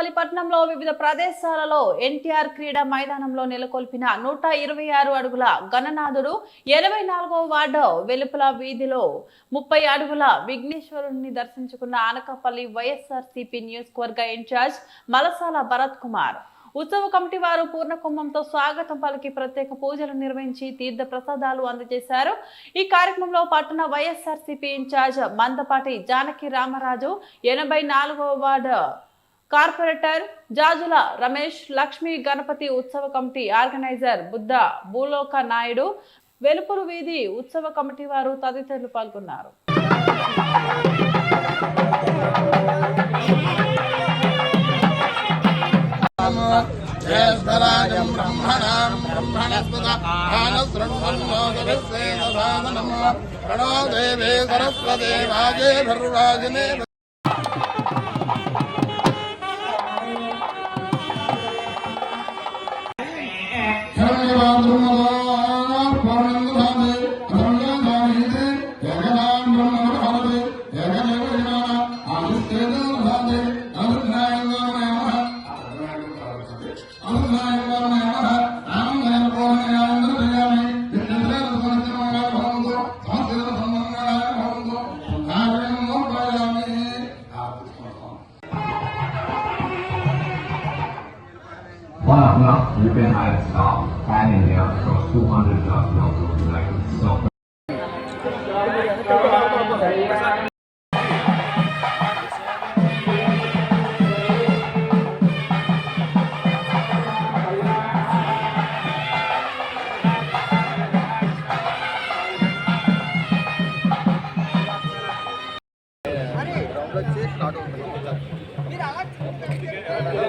అనకపల్లి పట్టణంలో వివిధ ప్రదేశాలలో ఎన్టీఆర్ క్రీడా మైదానంలో నెలకొల్పిన నూట ఇరవై ఆరు అడుగుల గణనాథుడు ఎనభై నాలుగవ వార్డు వెలుపల వీధిలో ముప్పై అడుగుల విఘ్నేశ్వరుని దర్శించుకున్న అనకాపల్లి వైఎస్ఆర్సీపీ నియోజకవర్గ ఇన్ఛార్జ్ మలసాల భరత్ కుమార్. ఉత్సవ కమిటీ వారు పూర్ణకుంభంతో స్వాగతం పలికి ప్రత్యేక పూజలు నిర్వహించి తీర్థ ప్రసాదాలు అందజేశారు. ఈ కార్యక్రమంలో పట్టణ వైఎస్ఆర్సీపీ ఇన్ఛార్జ్ మందపాటి జానకి రామరాజు ఎనభై నాలుగవ వార్డు కార్పొరేటర్ జాజుల రమేష్ లక్ష్మీ గణపతి ఉత్సవ కమిటీ ఆర్గనైజర్ బుద్ధ భూలోక నాయుడు వెలుపురు వీధి ఉత్సవ కమిటీ వారు తదితరులు పాల్గొన్నారు. Amen. One o'clock, you can hide stop. Pan India across 200 plus locals like so. ఓం శుభాయ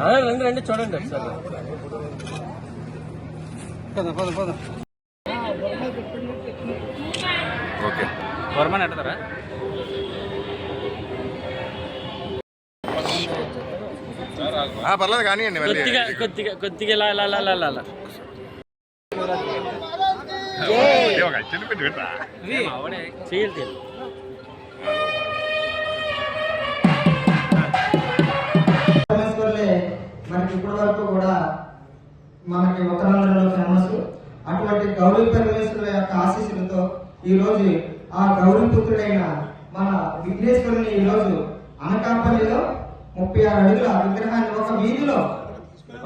అదే రండి రండి చూడండి ఒకసారి ఓకే వర్మని ఎడతారా పర్లేదు కానివ్వండి మళ్ళీ కొద్దిగా ఇలా ఇలా ఇలా ఇలా ఇలా చేయలు మనకి ఇప్పటి వరకు కూడా మనకి ఉత్తరాంధ్రలో ఫేమస్ అటువంటి గౌరీ పరమేశ్వరుల యొక్క ఆశీస్సులతో ఈ రోజు ఆ గౌరీ పుత్రుడైన మన విఘ్నేశ్వరుని ఈ రోజు అనకాపల్లిలో ముప్పై ఆరు అడుగుల విగ్రహాన్ని ఒక వీధిలో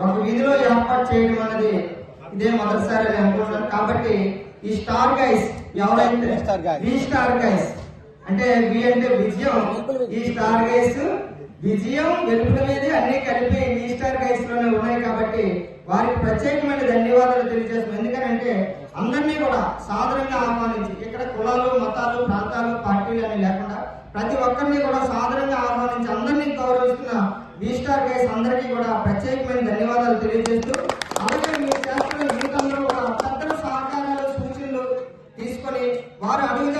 ఒక వీధిలో ఏర్పాటు చేయడం అనేది ఇదే మొదటిసారి నేను అనుకుంటున్నాను కాబట్టి ఈ స్టార్ గైస్ ఎవరైతే వి స్టార్ గైస్ అంటే వి అంటే విజయం. ఈ స్టార్ గైస్ విజయం వెలుపుల మీద అన్ని కలిపి ఈ స్టార్ గైస్లోనే ఉన్నాయి కాబట్టి వారికి ప్రత్యేకమైన ధన్యవాదాలు తెలియజేస్తున్నాం. ఎందుకంటే అందరినీ కూడా సాధారణంగా ఆహ్వానించి ఇక్కడ కులాలు ప్రతి ఒక్కరిని కూడా సాధారణంగా ఆహ్వానించి అందరినీ గౌరవిస్తున్న వి స్టార్ గైస్ అందరికీ కూడా ప్రత్యేకమైన ధన్యవాదాలు తెలియజేస్తూ